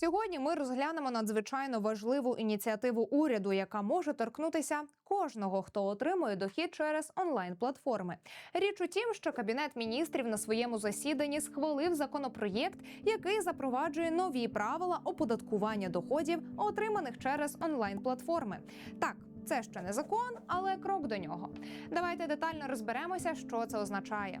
Сьогодні ми розглянемо надзвичайно важливу ініціативу уряду, яка може торкнутися кожного, хто отримує дохід через онлайн-платформи. Річ у тім, що кабінет міністрів на своєму засіданні схвалив законопроєкт, який запроваджує нові правила оподаткування доходів, отриманих через онлайн-платформи. Так. Це ще не закон, але крок до нього. Давайте детально розберемося, що це означає.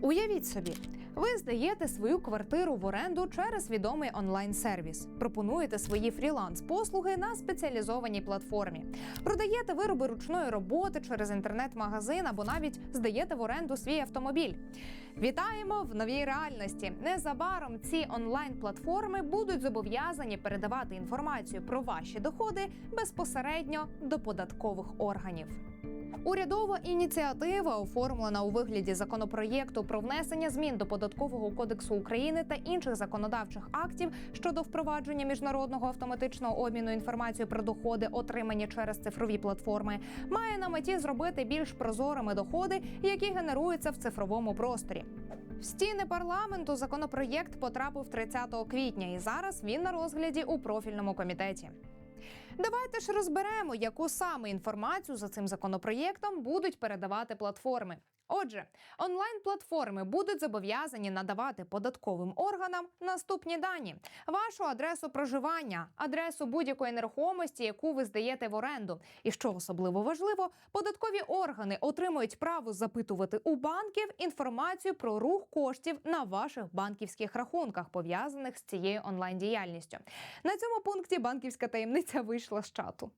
Уявіть собі, ви здаєте свою квартиру в оренду через відомий онлайн-сервіс, пропонуєте свої фріланс-послуги на спеціалізованій платформі, продаєте вироби ручної роботи через інтернет-магазин або навіть здаєте в оренду свій автомобіль. Вітаємо в новій реальності. Незабаром ці онлайн-платформи будуть зобов'язані передавати інформацію про ваші доходи безпосередньо до податкових органів. Урядова ініціатива, оформлена у вигляді законопроєкту про внесення змін до податкового кодексу України та інших законодавчих актів щодо впровадження міжнародного автоматичного обміну інформацією про доходи, отримані через цифрові платформи, має на меті зробити більш прозорими доходи, які генеруються в цифровому просторі. В стіни парламенту законопроєкт потрапив 30 квітня, і зараз він на розгляді у профільному комітеті. Давайте ж розберемо, яку саме інформацію за цим законопроєктом будуть передавати платформи. Отже, онлайн-платформи будуть зобов'язані надавати податковим органам наступні дані: вашу адресу проживання, адресу будь-якої нерухомості, яку ви здаєте в оренду. І що особливо важливо, податкові органи отримують право запитувати у банків інформацію про рух коштів на ваших банківських рахунках, пов'язаних з цією онлайн діяльністю. На цьому пункті банківська таємниця вийшла з чату.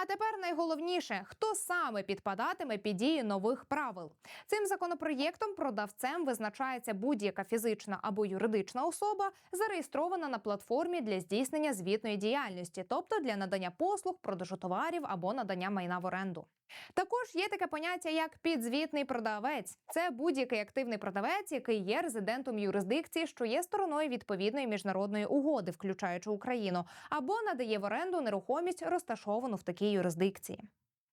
А тепер найголовніше, хто саме підпадатиме під дії нових правил. Цим законопроєктом продавцем визначається будь-яка фізична або юридична особа, зареєстрована на платформі для здійснення звітної діяльності, тобто для надання послуг, продажу товарів або надання майна в оренду. Також є таке поняття як підзвітний продавець. Це будь-який активний продавець, який є резидентом юрисдикції, що є стороною відповідної міжнародної угоди, включаючи Україну, або надає в оренду нерухомість, розташовану в такій юрисдикції.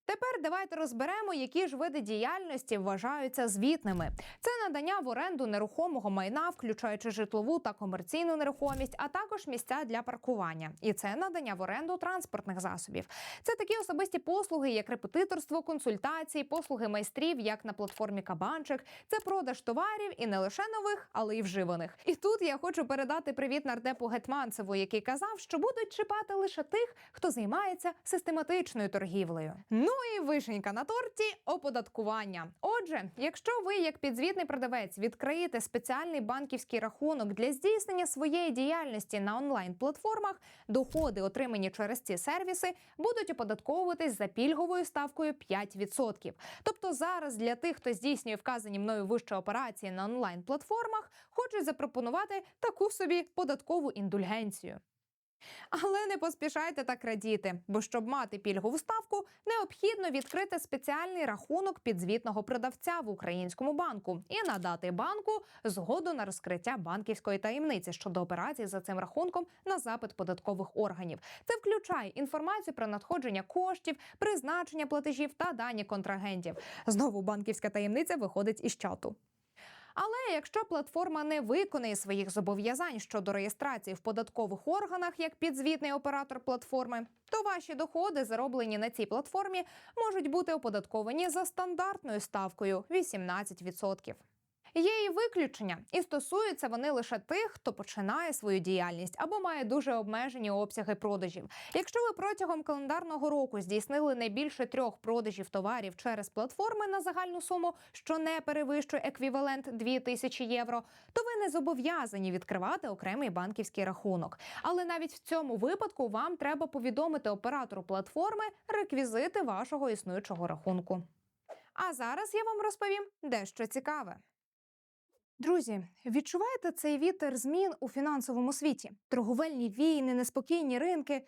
Тепер давайте розберемо, які ж види діяльності вважаються звітними. Це надання в оренду нерухомого майна, включаючи житлову та комерційну нерухомість, а також місця для паркування. І це надання в оренду транспортних засобів. Це такі особисті послуги, як репетиторство, консультації, послуги майстрів, як на платформі Кабанчик. Це продаж товарів і не лише нових, але й вживаних. І тут я хочу передати привіт нардепу Гетманцеву, який казав, що будуть чіпати лише тих, хто займається систематичною торгівлею. Ну і вишенька на торті оподаткування. Отже, якщо ви, як підзвітний продавець, відкриєте спеціальний банківський рахунок для здійснення своєї діяльності на онлайн-платформах, доходи, отримані через ці сервіси, будуть оподатковуватись за пільговою ставкою 5%. Тобто зараз для тих, хто здійснює вказані мною вище операції на онлайн-платформах, хочуть запропонувати таку собі податкову індульгенцію. Але не поспішайте так радіти, бо щоб мати пільгову ставку, необхідно відкрити спеціальний рахунок підзвітного продавця в українському банку і надати банку згоду на розкриття банківської таємниці щодо операцій за цим рахунком на запит податкових органів. Це включає інформацію про надходження коштів, призначення платежів та дані контрагентів. Знову банківська таємниця виходить із чату. Але якщо платформа не виконує своїх зобов'язань щодо реєстрації в податкових органах як підзвітний оператор платформи, то ваші доходи, зароблені на цій платформі, можуть бути оподатковані за стандартною ставкою 18%. Є і виключення, і стосуються вони лише тих, хто починає свою діяльність або має дуже обмежені обсяги продажів. Якщо ви протягом календарного року здійснили не більше трьох продажів товарів через платформи на загальну суму, що не перевищує еквівалент 2000 євро, то ви не зобов'язані відкривати окремий банківський рахунок. Але навіть в цьому випадку вам треба повідомити оператору платформи реквізити вашого існуючого рахунку. А зараз я вам розповім дещо цікаве. Друзі, відчуваєте цей вітер змін у фінансовому світі? Торговельні війни, неспокійні ринки.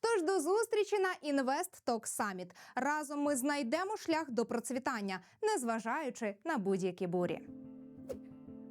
Тож до зустрічі на Invest Talk Summit. Разом ми знайдемо шлях до процвітання, незважаючи на будь-які бурі.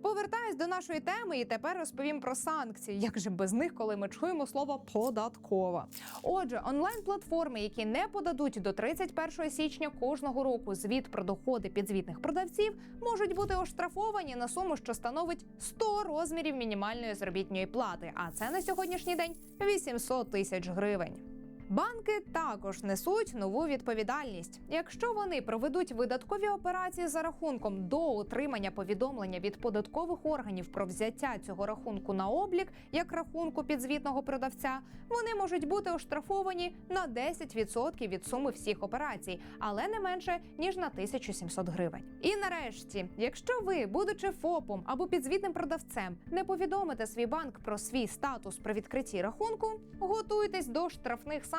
Повертаюсь до нашої теми і тепер розповім про санкції. Як же без них, коли ми чуємо слово податкова? Отже, онлайн-платформи, які не подадуть до 31 січня кожного року звіт про доходи підзвітних продавців, можуть бути оштрафовані на суму, що становить 100 розмірів мінімальної заробітної плати. А це на сьогоднішній день 800 тисяч гривень. Банки також несуть нову відповідальність. Якщо вони проведуть видаткові операції за рахунком до отримання повідомлення від податкових органів про взяття цього рахунку на облік як рахунку підзвітного продавця, вони можуть бути оштрафовані на 10% від суми всіх операцій, але не менше ніж на 1700 гривень. І нарешті, якщо ви, будучи ФОПом або підзвітним продавцем, не повідомите свій банк про свій статус при відкритті рахунку, готуйтесь до штрафних санкцій,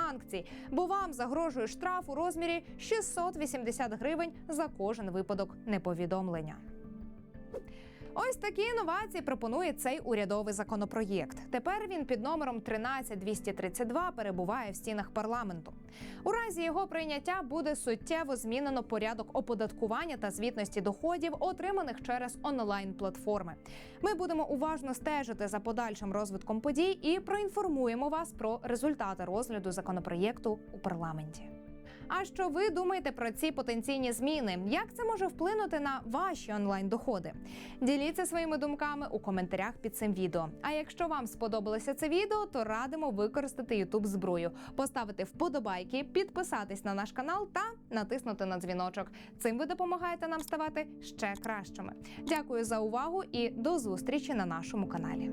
бо вам загрожує штраф у розмірі 680 гривень за кожен випадок неповідомлення. Ось такі інновації пропонує цей урядовий законопроєкт. Тепер він під номером 13232 перебуває в стінах парламенту. У разі його прийняття буде суттєво змінено порядок оподаткування та звітності доходів, отриманих через онлайн-платформи. Ми будемо уважно стежити за подальшим розвитком подій і проінформуємо вас про результати розгляду законопроєкту у парламенті. А що ви думаєте про ці потенційні зміни? Як це може вплинути на ваші онлайн доходи? Діліться своїми думками у коментарях під цим відео. А якщо вам сподобалося це відео, то радимо використати YouTube зброю, поставити вподобайки, підписатись на наш канал та натиснути на дзвіночок. Цим ви допомагаєте нам ставати ще кращими. Дякую за увагу і до зустрічі на нашому каналі.